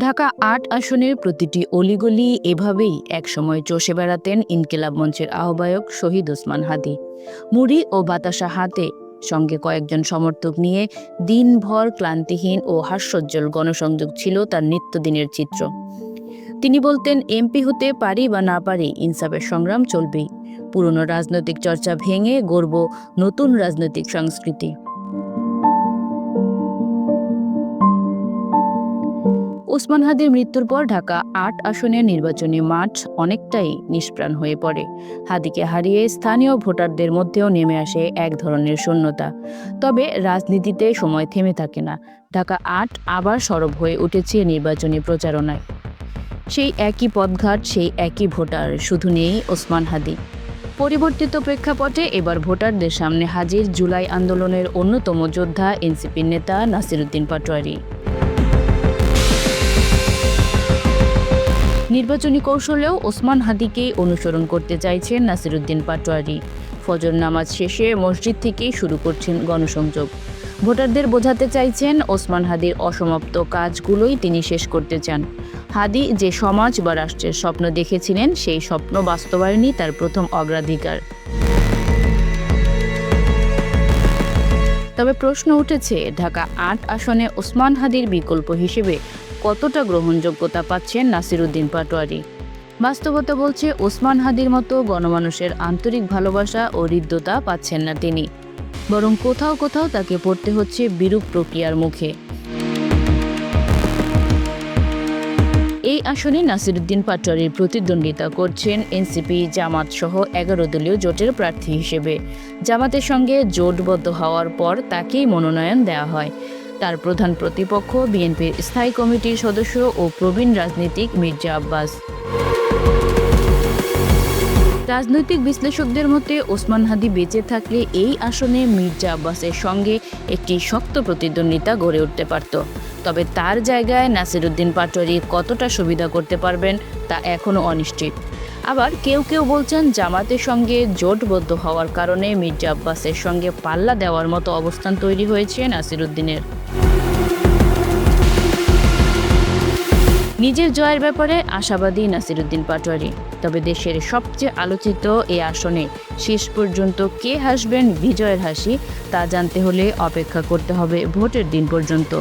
ঢাকা আট আসনের প্রতিটি অলিগলি এভাবেই একসময় চষে বেড়াতেন ইনকিলাব মঞ্চের আহ্বায়ক শহীদ ওসমান হাদি। মুড়ি ও বাতাসা হাতে সঙ্গে কয়েকজন সমর্থক নিয়ে দিনভর ক্লান্তিহীন ও হাস্যোজ্জ্বল গণসংযোগ ছিল তার নিত্যদিনের চিত্র। তিনি বলতেন, এমপি হতে পারি বা না পারি ইনসাফের সংগ্রাম চলবেই। পুরনো রাজনৈতিক চর্চা ভেঙে গড়ব নতুন রাজনৈতিক সংস্কৃতি। ওসমান হাদির মৃত্যুর পর ঢাকা আট আসনের নির্বাচনী মাঠ অনেকটাই নিষ্প্রাণ হয়ে পড়ে। হাদিকে হারিয়ে স্থানীয় ভোটারদের মধ্যেও নেমে আসে এক ধরনের শূন্যতা। তবে রাজনীতিতে সময় থেমে থাকে না। ঢাকা আট আবার সরব হয়ে উঠেছে নির্বাচনী প্রচারণায়। সেই একই পথঘাট, সেই একই ভোটার, শুধু নেই ওসমান হাদি। পরিবর্তিত প্রেক্ষাপটে এবার ভোটারদের সামনে হাজির জুলাই আন্দোলনের অন্যতম যোদ্ধা এনসিপির নেতা নাসিরুদ্দিন পাটোয়ারি। নির্বাচনী কৌশলেও ওসমান হাদিকেই অনুসরণ করতে চাইছেন নাসিরুদ্দিন পাটোয়ারি। ফজর নামাজ শেষে মসজিদ থেকেই শুরু করছেন গণসংযোগ। ভোটারদের বোঝাতে চাইছেন ওসমান হাদির অসমাপ্ত কাজগুলোই তিনি শেষ করতে চান। হাদি যে সমাজ বা রাষ্ট্রের স্বপ্ন দেখেছিলেন, সেই স্বপ্ন বাস্তবায়নই তার প্রথম অগ্রাধিকার। তবে প্রশ্ন উঠেছে, ঢাকা আট আসনে ওসমান হাদির বিকল্প হিসেবে কতটা গ্রহণযোগ্যতা পাচ্ছেন নাসিরুদ্দিন পাটোয়ারি। বাস্তবতা বলছে, ওসমান হাদির মতো গণমানুষের আন্তরিক ভালোবাসা ও হৃদ্যতা পাচ্ছেন না তিনি। বরং কোথাও কোথাও তাকে পড়তে হচ্ছে বিরূপ প্রক্রিয়ার মুখে। এই আসনে নাসিরুদ্দিন পাটোয়ারির প্রতিদ্বন্দ্বিতা করছেন এনসিপি জামাত সহ এগারো দলীয় জোটের প্রার্থী হিসেবে। জামাতের সঙ্গে জোটবদ্ধ হওয়ার পর তাকেই মনোনয়ন দেওয়া হয়। তার প্রধান প্রতিপক্ষ, বিএনপির স্থায়ী কমিটির সদস্য ও প্রবীণ রাজনীতিক মির্জা আব্বাস। রাজনৈতিক বিশ্লেষকদের মতে, ওসমান হাদি বেঁচে থাকলে এই আসনে মির্জা আব্বাসের সঙ্গে একটি শক্ত প্রতিদ্বন্দ্বিতা গড়ে উঠতে পারত। তবে তার জায়গায় নাসিরুদ্দিন পাটোয়ারি কতটা সুবিধা করতে পারবেন, তা এখনও অনিশ্চিত। আবার কেউ কেউ বলছেন জামাতের সঙ্গে জোটবদ্ধ হওয়ার কারণে মির্জা আব্বাসের সঙ্গে পাল্লা দেওয়ার মতো অবস্থান তৈরি হয়েছে নাসিরুদ্দিনের। নিজের জয়ের ব্যাপারে আশাবাদী নাসিরুদ্দিন পাটোয়ারি। তবে দেশের সবচেয়ে আলোচিত এই আসনে শেষ পর্যন্ত কে হাসবেন বিজয়ের হাসি তা জানতে হলে অপেক্ষা করতে হবে ভোটের দিন পর্যন্ত।